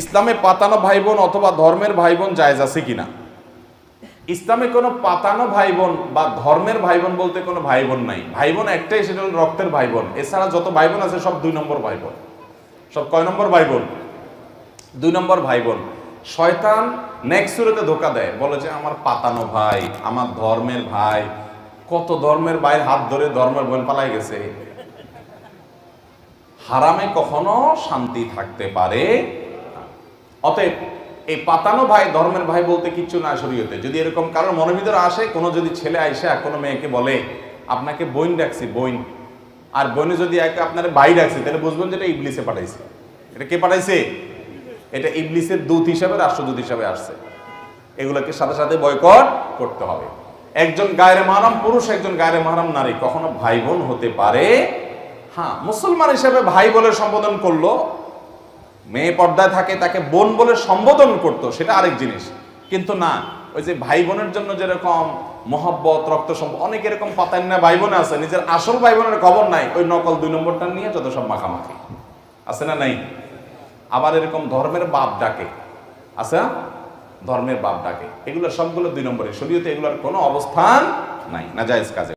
ইসলামে পাতানো ভাই বোন অথবা ধর্মের ভাই বোন জায়েজ আছে কিনা? ইসলামে কোনো পাতানো ভাই বোন বা ধর্মের ভাই বোন বলতে কোনো ভাই বোন নাই। ভাই বোন একটাই, সেটা হলো রক্তের ভাই বোন এছাড়া যত ভাই বোন আছে, সব দুই নম্বর ভাই বোন সব কয় নম্বর ভাই বোন দুই নম্বর ভাই বোন শয়তান নেক্সট সুরতে ধোকা দেয়। বলে যে, আমার পাতানো ভাই, আমার ধর্মের ভাই, কত ধর্মের ভাইয়ের হাত ধরে ধর্মের বোন পালাই গেছে। হারামে কখনো শান্তি থাকতে পারে। অতএব এই পাতানো ভাই, ধর্মের ভাই বলতে কিচ্ছু না শরীয়তে। যদি এরকম কারোর মনের ভিতরে আসে, কোনো যদি ছেলে আইসা কোনো মেয়েকে বলে, আপনাকে বইন ডাকছি, বইন। আর বইনে যদি একে আপনার ভাই ডাকছে, তাহলে বুঝবেন যে এটা ইবলিসে পাঠাইছে। এটা কে পাঠাইছে? এটা ইবলিসের দূত হিসাবে, রাষ্ট্রদূত হিসাবে আসছে। এগুলোকে সাথে সাথে বয়কট করতে হবে। একজন গায়ের মাহারাম পুরুষ, একজন গায়ের মাহারাম নারী, কখনো ভাই বোন হতে পারে। হ্যাঁ মুসলমান হিসেবে ভাই বলে সম্বোধন করল মেয়ে পর্দায় থাকে, তাকে বোন বলে সম্বোধন করতো, সেটা আরেক জিনিস। কিন্তু না, ওই যে ভাই বোনের জন্য যেরকম মহব্বত, রক্ত সম্পর্ক অনেক এরকম পাতান না ভাই বোন আছে, নিজের আসল ভাই বোনের খবর নাই, ওই নকল দুই নম্বরটা নিয়ে যত সব মাখামাখি। আছে না নাই? আবার এরকম ধর্মের বাপ ডাকে। আছে না? ধর্মের বাপ ডাকে। এগুলো সবগুলো দুই নম্বরে। শরীয়তে এগুলোর কোনো অবস্থান নাই না জায়েজ কাজে।